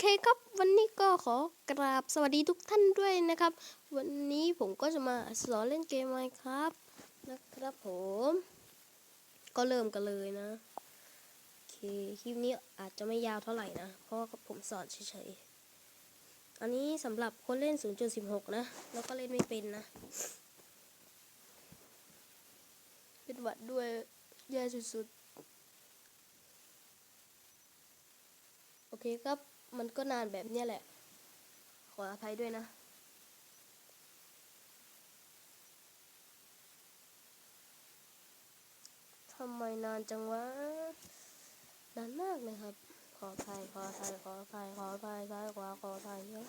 เคครับวันนี้ก็ขอกราบสวัสดีทุกท่านด้วยนะครับ วันนี้ผมก็จะมาสอนเล่นเกมไมครับนะครับผม ก็เริ่มกันเลยนะโอเคคลิปนี้อาจจะไม่ยาวเท่าไหร่นะ เพราะว่าผมสอนเฉยๆ อันนี้สำหรับคนเล่น 0.16 นะ แล้วก็เล่นไม่เป็นนะ เป็นหวัดด้วยแย่สุดๆ โอเคครับ มันก็นานแบบเนี้ยแหละ ขออภัยด้วยนะทำไมนานจังวะ นานมากเลยครับ ขออภัยขออภัยขออภัยขออภัยซ้ายขวาขออภัยครับ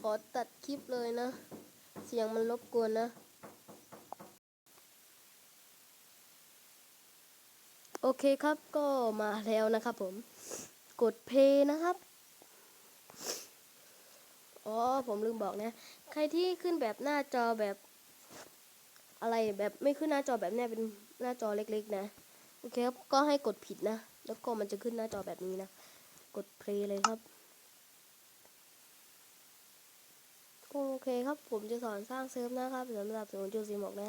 ขอตัดคลิปเลยนะ เสียงมันรบกวนนะ โอเคครับก็มาแล้วนะครับผม กดเพย์นะครับ อ๋อผมลืมบอกนะ ใครที่ขึ้นแบบหน้าจอแบบ อะไรแบบไม่ขึ้นหน้าจอแบบเนี้ยเป็นหน้าจอเล็กๆ นะ โอเคครับ ก็ให้กดผิดนะ แล้วก็มันจะขึ้นหน้าจอแบบนี้นะ กดเพลย์เลยครับ โอเคครับผมจะสอนสร้างเซิร์ฟนะครับสำหรับศูนจุดสี่หกนะ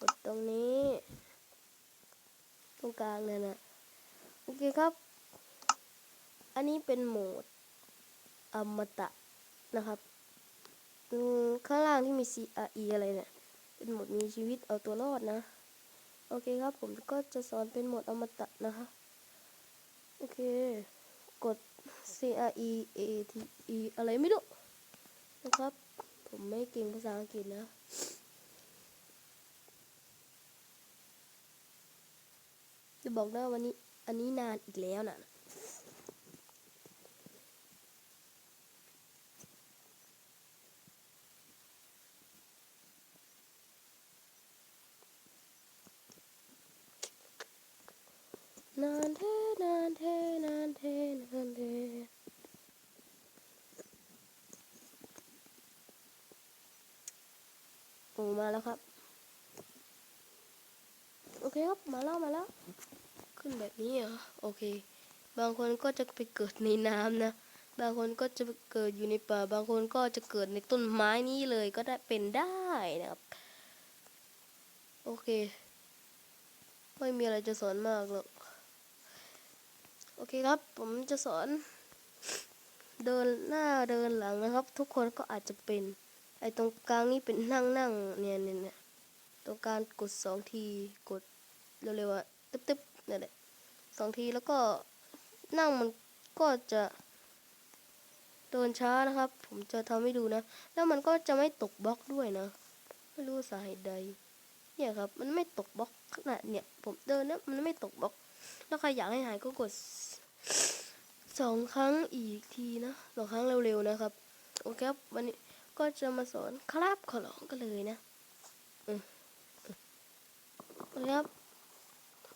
กดตรงนี้ รงกลางเนี่ยนะโอเคครับ อันนี้เป็นโหมดอมตะนะครับข้างล่างที่มี CRE อะไรเนี่ย เป็นโหมดมีชีวิตเอาตัวรอดนะ โอเคครับผมก็จะสอนเป็นโหมดอมตะนะคะ โอเค กด CRE ATE อะไรไม่รู้นะครับ ผมไม่เก่งภาษาอังกฤษนะ จะบอกได้วันนี้ อันนี้นานอีกแล้วนะนานเทนานเทนานเทนานเทโอ้มาแล้วครับ โอเคครับ มาแล้ว มาแล้ว ขึ้นแบบนี้เหรอโอเค บางคนก็จะไปเกิดในน้ำนะ บางคนก็จะเกิดอยู่ในป่า บางคนก็จะเกิดในต้นไม้นี้เลยก็ได้เป็นได้นะครับ โอเค ไม่มีอะไรจะสอนมากหรอก โอเคครับ ผมจะสอน เดินหน้าเดินหลังนะครับ ทุกคนก็อาจจะเป็น ไอ้ตรงกลางนี่เป็นนั่งนั่งเนี่ยเนี่ยตรงกลารกดสองทีกดเร็วๆอะตึ๊บตึ๊บ นั่แหละสองทีแล้วก็นั่งมันก็จะเดินช้านะครับ ผมจะทำให้ดูนะ แล้วมันก็จะไม่ตกบล็อกด้วยนะ ไม่รู้สาเหตุใด เนี่ยครับ มันไม่ตกบล็อกขนาดเนี่ย ผมเดินนะมันไม่ตกบล็อก แล้วใครอยากให้หายก็กดสองครั้งอีกทีนะสองครั้งเร็วๆนะครับ โอเคครับวันนี้ก็จะมาสอนครับขอร้องกันเลยนะอืมอืมโอเคครับ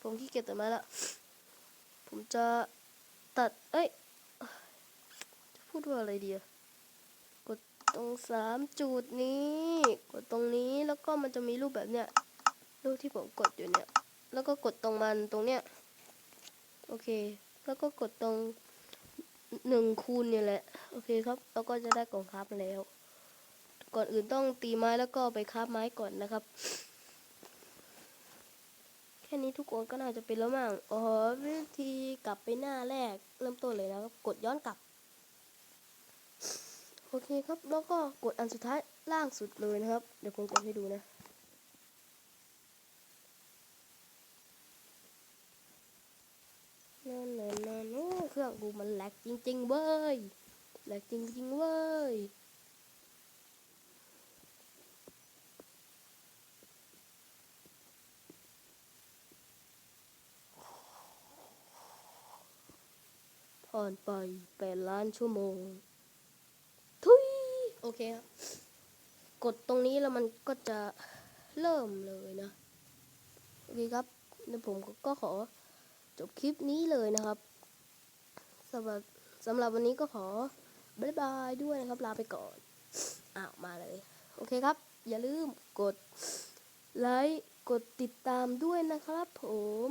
ผมขี้เกียจตัดไม้ละผมจะตัด เอ้ย จะพูดว่าอะไรดีอะกดตรงสามจุดนี้ กดตรงนี้แล้วก็มันจะมีรูปแบบเนี้ย รูปที่ผมกดอยู่เนี่ย แล้วก็กดตรงมันตรงเนี้ย โอเค แล้วก็กดตรงหนึ่งคูณเนี่ยแหละ โอเคครับ แล้วก็จะได้กล่องคราฟแล้ว ก่อนอื่นต้องตีไม้แล้วก็ไปคราฟไม้ก่อนนะครับ ค่นี้ทุกคนก็น่าจะเป็นแล้วมั้งอ๋อวิธีกลับไปหน้าแรก เริ่มต้นเลยนะครับ กดย้อนกลับ โอเคครับ แล้วก็กดอันสุดท้ายล่างสุดเลยนะครับ เดี๋ยวผมกดให้ดูนะนั่นนั่นนั่นเครื่องกูมันแหลกจริงๆเว้ยแหลกจริงๆเว้ย ผ่านไปแปดล้านชั่วโมง ทุยโอเคครับ กดตรงนี้แล้วมันก็จะเริ่มเลยนะ โอเคครับเดี๋ยวผมก็ขอจบคลิปนี้เลยนะครับสำหรับสำหรับวันนี้ก็ขอบายบายด้วยนะครับ ลาไปก่อน อ้าวมาเลย โอเคครับ อย่าลืมกดไลค์ กดติดตามด้วยนะครับผม